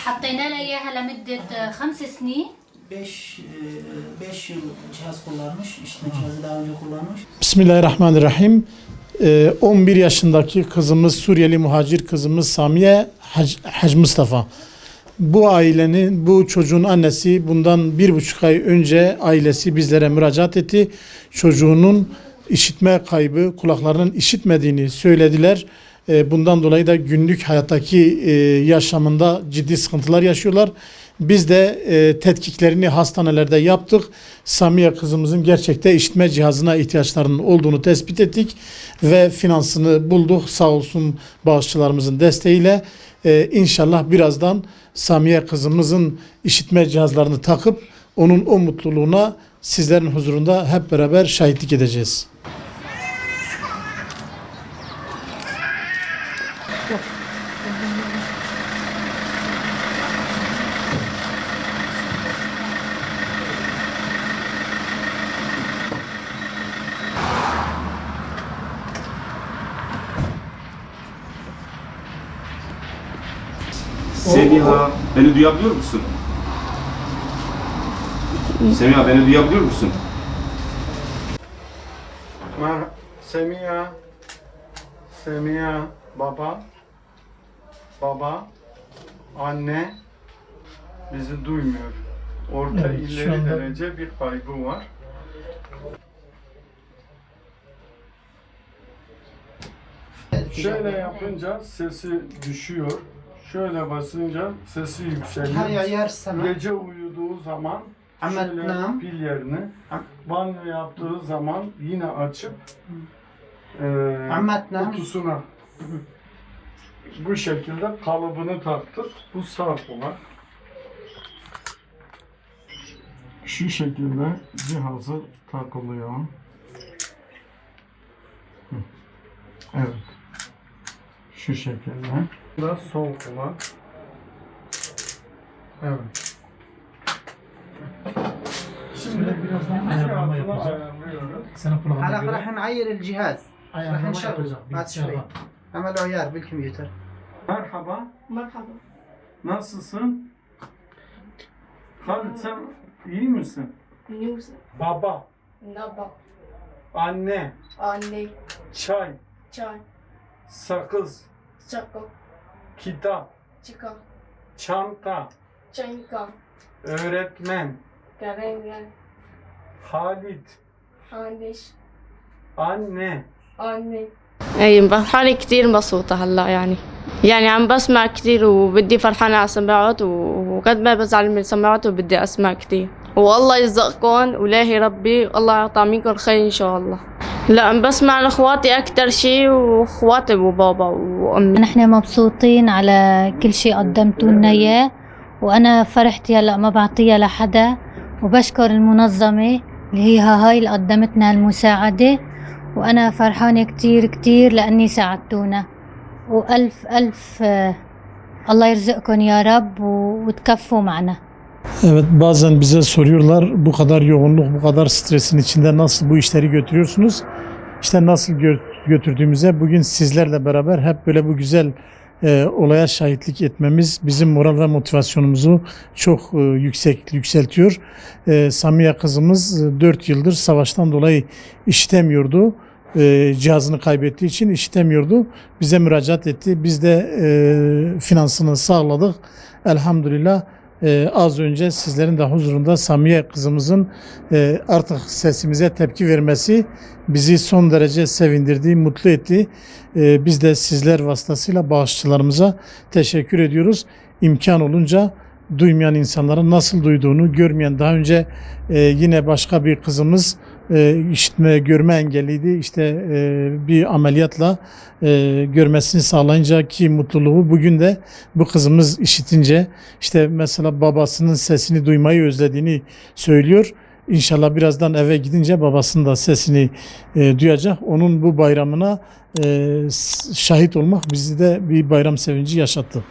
حطينا لها اياها لمده آه، خمس سنين 5 5 yıl cihaz kullanmış. İşitme cihazı daha önce kullanmış. Bismillahirrahmanirrahim. Ee, 11 yaşındaki kızımız Suriyeli muhacir kızımız Samiye Hac, Hac Mustafa. Bu ailenin, bu çocuğun annesi bundan bir buçuk ay önce ailesi bizlere müracaat etti. Çocuğunun işitme kaybı, kulaklarının işitmediğini söylediler. Ee, Bundan dolayı da günlük hayattaki e, yaşamında ciddi sıkıntılar yaşıyorlar. Biz de e, tetkiklerini hastanelerde yaptık. Samiye kızımızın gerçekte işitme cihazına ihtiyaçlarının olduğunu tespit ettik ve finansını bulduk. Sağ olsun bağışçılarımızın desteğiyle. E, inşallah birazdan Samiye kızımızın işitme cihazlarını takıp onun o mutluluğuna sizlerin huzurunda hep beraber şahitlik edeceğiz. Semiha, beni duyabiliyor musun? Semiha, beni duyabiliyor musun? Mer Semiha Semiha baba baba anne bizi duymuyor. Orta Evet, ileri anda- derece bir kaybı var. Şöyle yapınca sesi düşüyor. Şöyle basınca sesi yükselir. Gece uyuduğu zaman şöyle pil yerini banyo yaptığı zaman yine açıp e, kutusuna bu şekilde kalıbını taktık. Bu sağ olan şu şekilde cihazı takılıyor. Evet. Şu şekilde Bu da sol kulak. Evet. Şimdi birazdan ayarlama cihazını yapacağız. ayarlıyoruz. Sana هلا راح نعير الجهاز راح ayarlama نشغل yapacağım. بعد شوي عملوا عيار بالكمبيوتر Merhaba. Merhaba. Nasılsın? Halit sen iyi misin? News. Baba, Naba. anne, Anne. çay, Çay. sakız, Çaka. Kitap, Çika. çanta, Çayka. öğretmen, Karengen. Halit, Handeş. anne. Anne. أي فرحانة كتير مبسوطة هلأ يعني يعني عم بسمع كتير وبدي فرحانة على السماعات و- وقد ما بزعل من السماعات وبدي أسمع كتير والله يرزقكم ولاهي ربي الله يعطى منكم الخير إن شاء الله لا عم بسمع لاخواتي أكتر شي وإخواتي وبابا وأمي. نحن مبسوطين على كل شيء قدمتوا لنا إياه وأنا فرحتي هلأ ما بعطيها لحدا وبشكر المنظمة اللي هي هاي اللي قدمتنا المساعدة وأنا فرحانة كتير كتير لأني ساعدتونا. وألف ألف آه، الله يرزقكم يا رب وتكفوا معنا. Evet bazen bize soruyorlar bu kadar yoğunluk, bu kadar stresin içinde nasıl bu işleri götürüyorsunuz? İşte nasıl gö- götürdüğümüze bugün sizlerle beraber hep böyle bu güzel e, olaya şahitlik etmemiz bizim moral ve motivasyonumuzu çok e, yüksek yükseltiyor. E, Samiye kızımız 4 yıldır savaştan dolayı işitemiyordu. E, cihazını kaybettiği için işitemiyordu. Bize müracaat etti. Biz de e, finansını sağladık. Elhamdülillah ee, az önce sizlerin de huzurunda Samiye kızımızın e, artık sesimize tepki vermesi bizi son derece sevindirdi, mutlu etti. Ee, biz de sizler vasıtasıyla bağışçılarımıza teşekkür ediyoruz. İmkan olunca duymayan insanların nasıl duyduğunu görmeyen daha önce e, yine başka bir kızımız e, işitme görme engelliydi. İşte e, bir ameliyatla e, görmesini sağlayınca ki mutluluğu bugün de bu kızımız işitince işte mesela babasının sesini duymayı özlediğini söylüyor. İnşallah birazdan eve gidince babasının da sesini e, duyacak. Onun bu bayramına e, şahit olmak bizi de bir bayram sevinci yaşattı.